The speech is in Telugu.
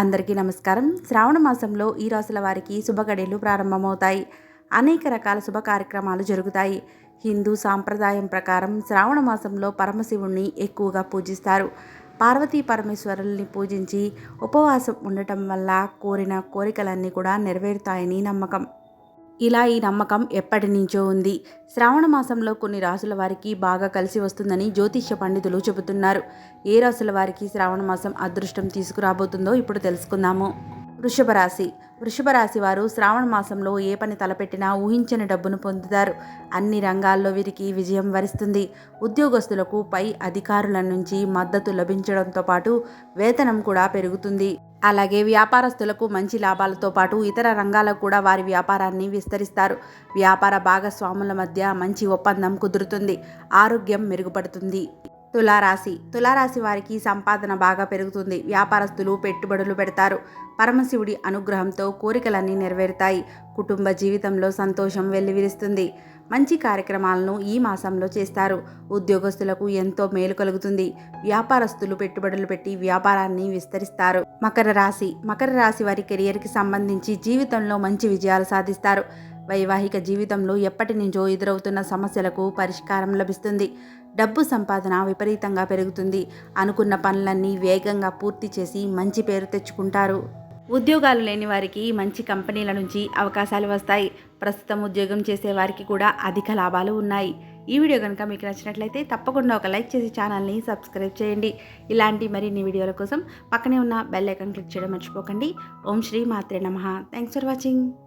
అందరికీ నమస్కారం. శ్రావణ మాసంలో ఈ రాసుల వారికి శుభగడియలు ప్రారంభమవుతాయి. అనేక రకాల శుభ కార్యక్రమాలు జరుగుతాయి. హిందూ సాంప్రదాయం ప్రకారం శ్రావణ మాసంలో పరమశివుణ్ణి ఎక్కువగా పూజిస్తారు. పార్వతీ పరమేశ్వరుల్ని పూజించి ఉపవాసం ఉండటం వల్ల కోరిన కోరికలన్నీ కూడా నెరవేరుతాయని నమ్మకం. ఇలా ఈ నమ్మకం ఎప్పటి నుంచో ఉంది. శ్రావణ మాసంలో కొన్ని రాసుల వారికి బాగా కలిసి వస్తుందని జ్యోతిష్య పండితులు చెబుతున్నారు. ఏ రాసుల వారికి శ్రావణ మాసం అదృష్టం తీసుకురాబోతుందో ఇప్పుడు తెలుసుకుందాము. వృషభ రాశి. వృషభ రాశి వారు శ్రావణ మాసంలో ఏ పని తలపెట్టినా ఊహించని డబ్బును పొందుతారు. అన్ని రంగాల్లో వీరికి విజయం వరిస్తుంది. ఉద్యోగస్తులకు పై అధికారుల నుంచి మద్దతు లభించడంతో పాటు వేతనం కూడా పెరుగుతుంది. అలాగే వ్యాపారస్తులకు మంచి లాభాలతో పాటు ఇతర రంగాలకు కూడా వారి వ్యాపారాన్ని విస్తరిస్తారు. వ్యాపార భాగస్వాముల మధ్య మంచి ఒప్పందం కుదురుతుంది. ఆరోగ్యం మెరుగుపడుతుంది. తులారాశి. తులారాశి వారికి సంపాదన బాగా పెరుగుతుంది. వ్యాపారస్తులు పెట్టుబడులు పెడతారు. పరమశివుడి అనుగ్రహంతో కోరికలన్నీ నెరవేరుతాయి. కుటుంబ జీవితంలో సంతోషం వెల్లివిరుస్తుంది. మంచి కార్యక్రమాలను ఈ మాసంలో చేస్తారు. ఉద్యోగస్తులకు ఎంతో మేలు కలుగుతుంది. వ్యాపారస్తులు పెట్టుబడులు పెట్టి వ్యాపారాన్ని విస్తరిస్తారు. మకర రాశి. మకర రాశి వారి కెరియర్కి సంబంధించి జీవితంలో మంచి విజయాలు సాధిస్తారు. వైవాహిక జీవితంలో ఎప్పటి నుంచో ఎదురవుతున్న సమస్యలకు పరిష్కారం లభిస్తుంది. డబ్బు సంపాదన విపరీతంగా పెరుగుతుంది. అనుకున్న పనులన్నీ వేగంగా పూర్తి చేసి మంచి పేరు తెచ్చుకుంటారు. ఉద్యోగాలు లేని వారికి మంచి కంపెనీల నుంచి అవకాశాలు వస్తాయి. ప్రస్తుతం ఉద్యోగం చేసే వారికి కూడా అధిక లాభాలు ఉన్నాయి. ఈ వీడియో కనుక మీకు నచ్చినట్లయితే తప్పకుండా ఒక లైక్ చేసి ఛానల్ని సబ్స్క్రైబ్ చేయండి. ఇలాంటి మరిన్ని వీడియోల కోసం పక్కనే ఉన్న బెల్ ఐకాన్ క్లిక్ చేయడం మర్చిపోకండి. ఓం శ్రీ మాత్రే నమ. Thanks for watching.